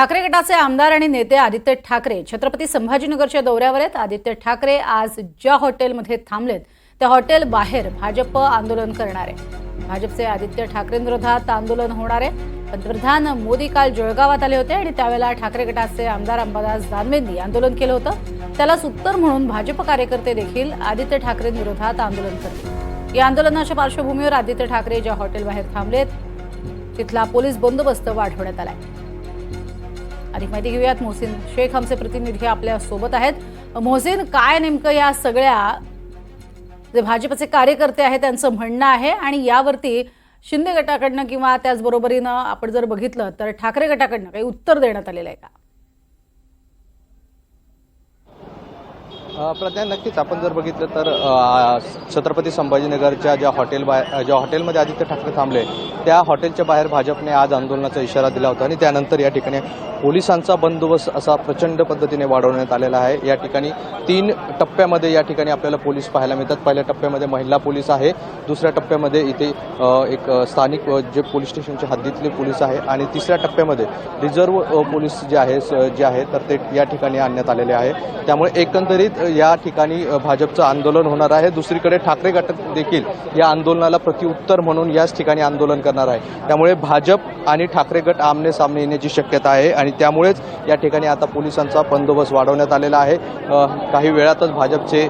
ठाकरे गटाचे आमदार आणि नेते आदित्य ठाकरे छत्रपती संभाजीनगरच्या दौऱ्यावर आहेत. आदित्य ठाकरे आज ज्या हॉटेलमध्ये थांबलेत त्या हॉटेल बाहेर भाजप आंदोलन करणार आहे. भाजपचे आदित्य ठाकरेंविरोधात आंदोलन होणार आहे. पंतप्रधान मोदी काल जळगावात आले होते आणि त्यावेळेला ठाकरे गटाचे आमदार अंबादास दानवेंनी आंदोलन केलं होतं. त्यालाच उत्तर म्हणून भाजप कार्यकर्ते देखील आदित्य ठाकरेंविरोधात आंदोलन करतील. या आंदोलनाच्या पार्श्वभूमीवर आदित्य ठाकरे ज्या हॉटेल बाहेर थांबलेत तिथला पोलीस बंदोबस्त वाढवण्यात आलाय. अधिक माहिती घेऊयात. मोहसिन शेख आमचे प्रतिनिधी आपल्यासोबत आहेत. मोहसिन काय नेमकं या सगळ्या जे भाजपचे कार्यकर्ते आहेत त्यांचं म्हणणं आहे? आणि यावरती शिंदे गटाकडनं किंवा त्याचबरोबरीनं आपण जर बघितलं तर ठाकरे गटाकडनं काही उत्तर देण्यात आलेलं आहे का? प्रज्ञा नक्कीच. आपण जर बघितलं तर छत्रपती संभाजीनगरच्या ज्या हॉटेल बाहेर ज्या हॉटेलमध्ये आदित्य ठाकरे थांबले त्या हॉटेलच्या बाहेर भाजपने आज आंदोलनाचा इशारा दिला होता आणि त्यानंतर या ठिकाणी पोलिसांचा बंदोबस्त असा प्रचंड पद्धतीने वाढवण्यात आलेला आहे. या ठिकाणी तीन टप्प्यामध्ये या ठिकाणी आपल्याला पोलीस पाहायला मिळतात. पहिल्या टप्प्यामध्ये महिला पोलीस आहे. दुसऱ्या टप्प्यामध्ये इथे एक स्थानिक जे पोलीस स्टेशनच्या हद्दीतले पोलीस आहे आणि तिसऱ्या टप्प्यामध्ये रिझर्व्ह पोलीस जे आहे स- जे आहे तर ते या ठिकाणी आणण्यात आलेले आहे. त्यामुळे एकंदरीत या ठिकाणी भाजपचं आंदोलन होणार आहे. दुसरीकडे ठाकरे गट देखील या आंदोलनाला प्रतिउत्तर म्हणून याच ठिकाणी आंदोलन करणार आहे. त्यामुळे भाजप आणि ठाकरे गट आमने सामने येण्याची शक्यता आहे आणि त्यामुळेच या ठिकाणी आता पोलिसांचा बंदोबस्त वाढवण्यात आलेला आहे. काही वेळातच भाजपचे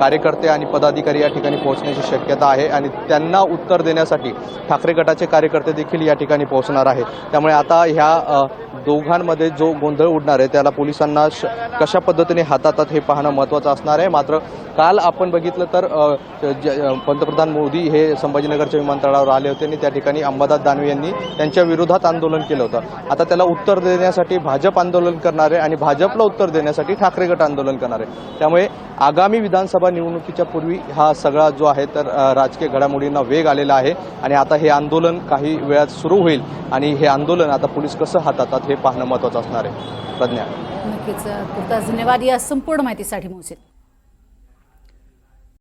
कार्यकर्ते आणि पदाधिकारी या ठिकाणी पोहोचण्याची शक्यता आहे आणि त्यांना उत्तर देण्यासाठी ठाकरे गटाचे कार्यकर्ते देखील या ठिकाणी पोहोचणार आहे. त्यामुळे आता ह्या दोघांमध्ये जो गोंधळ उडणार आहे त्याला पोलिसांना श- कशा पद्धतीने हाताळतात हे पाहणं महत्त्वाचं असणार आहे. मात्र काल आपण बघितलं तर पंतप्रधान मोदी हे संभाजीनगरच्या विमानतळावर आले होते आणि त्या ठिकाणी अंबादास दानवे यांनी त्यांच्या विरोधात आंदोलन केलं होतं. आता त्याला उत्तर देण्यासाठी भाजप आंदोलन करणार आहे आणि भाजपला उत्तर देण्यासाठी ठाकरे गट आंदोलन करणार. आहे त्यामुळे आगामी विधानसभा निवडणुकीच्या पूर्वी हा सगळा जो आहे तर राजकीय घडामोडींना वेग आलेला आहे आणि आता हे आंदोलन काही वेळात सुरू होईल आणि हे आंदोलन आता पोलीस कसं हाताळतात हे पाहणं महत्त्वाचं असणार आहे. प्रज्ञा. नक्कीच. धन्यवाद या संपूर्ण माहितीसाठी मोहसिन.